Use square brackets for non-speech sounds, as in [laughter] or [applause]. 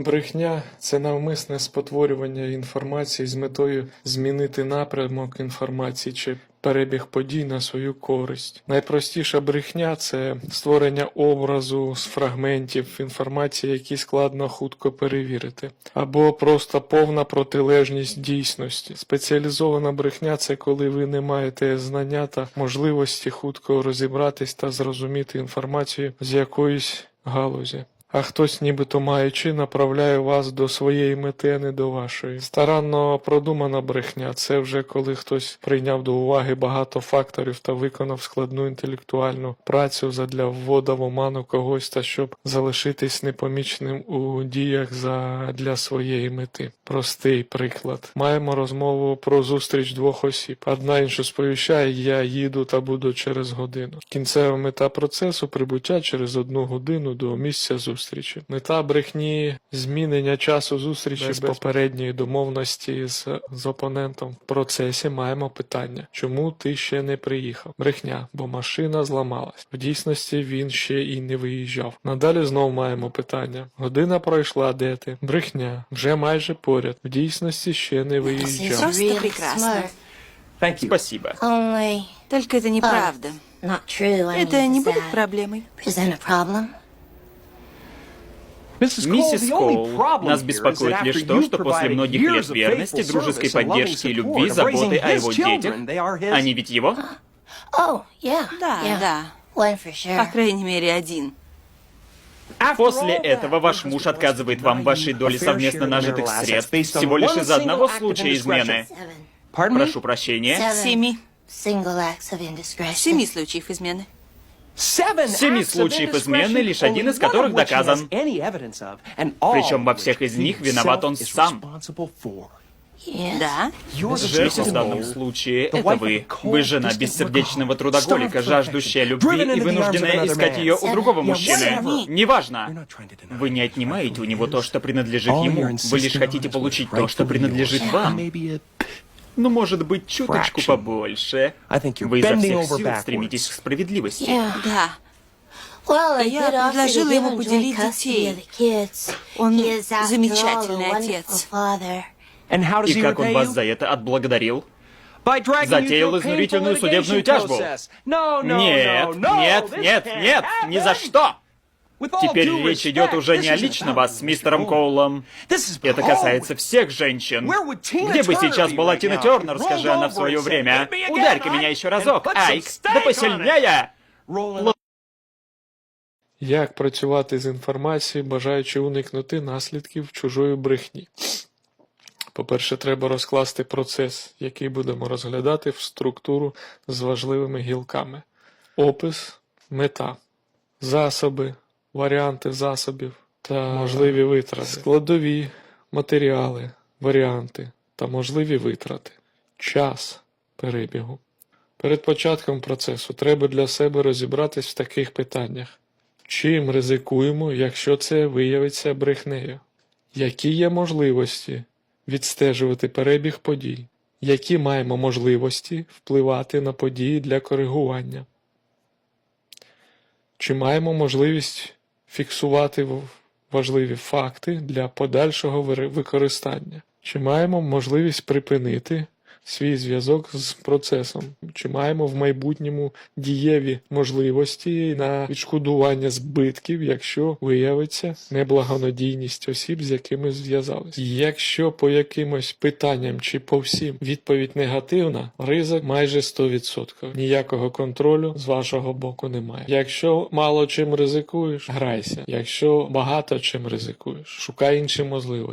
Брехня це навмисне спотворювання інформації з метою змінити напрямок інформації чи перебіг подій на свою користь. Найпростіша брехня це створення образу з фрагментів інформації, які складно хутко перевірити, або просто повна протилежність дійсності. Спеціалізована брехня це коли ви не маєте знання та можливості хутко розібратись та зрозуміти інформацію з якоїсь галузі. А хтось, нібито маючи, направляє вас до своєї мети, а не до вашої. Старанно продумана брехня це вже коли хтось прийняв до уваги багато факторів та виконав складну інтелектуальну працю задля ввода в оману когось та щоб залишитись непомічним у діях задля своєї мети. Простий приклад. Маємо розмову про зустріч двох осіб. Одна іншу сповіщає, я їду та буду через годину. Кінцева мета процесу прибуття через одну годину до місця зустрічі. Мета брехні змінення часу зустрічі без попередньої домовності з, з опонентом. В процесі маємо питання, чому ти ще не приїхав? Брехня, бо машина зламалась. В дійсності він ще і не виїжджав. Надалі знову маємо питання. Година пройшла, де ти? Брехня, вже майже поряд. В дійсності ще не виїжджав. Просто прекрасно. Спасибо. Only Только это неправда. not true. Это не будет проблемой. Миссис Коул, нас беспокоит лишь то, что после многих лет верности, дружеской поддержки, любви, заботы о его детях, они ведь его? [gasps] Oh, yeah. Да, да. One for sure. По крайней мере, один. После этого ваш муж отказывает вам в вашей доле совместно нажитых средств всего лишь из-за одного случая измены. Прошу прощения. Семи. single acts of indiscretion. Семи случаев измены. Семи случаев измены, лишь один из которых доказан. Причем во всех из них виноват он сам. Да? Жертва в данном случае — это вы. Вы жена бессердечного трудоголика, жаждущая любви и вынужденная искать ее у другого мужчины. Неважно. Вы не отнимаете у него то, что принадлежит ему. Вы лишь хотите получить то, что принадлежит вам. Ну, может быть, чуточку побольше. Вы изо всех сил стремитесь к справедливости. Yeah. Да. Я предложила ему поделить детей. Он замечательный отец. И как он вас за это отблагодарил? Затеял изнурительную судебную тяжбу. Нет, нет, нет, нет, ни за что! Теперь речь идет уже не о лично вас с мистером Коулом. Это касается всех женщин. Где бы сейчас была Тина Тернер, скажи она в свое время. Ударь-ка меня еще разок, Айк, да посильнее! Як працювати з інформацією, бажаючи уникнути наслідків чужої брехні? По-перше, треба розкласти процес, який будемо розглядати в структуру з важливими гілками. Опис, мета, засоби, варіанти засобів та можливі витрати, складові, матеріали, варіанти та можливі витрати, час перебігу. Перед початком процесу треба для себе розібратись в таких питаннях. Чим ризикуємо, якщо це виявиться брехнею? Які є можливості відстежувати перебіг подій? Які маємо можливості впливати на події для коригування? Чи маємо можливість фіксувати важливі факти для подальшого використання? Чи маємо можливість припинити свій зв'язок з процесом? Чи маємо в майбутньому дієві можливості на відшкодування збитків, якщо виявиться неблагонадійність осіб, з якими зв'язались? Якщо по якимось питанням чи по всім відповідь негативна, ризик майже 100%. Ніякого контролю з вашого боку немає. Якщо мало чим ризикуєш, грайся. Якщо багато чим ризикуєш, шукай інші можливості.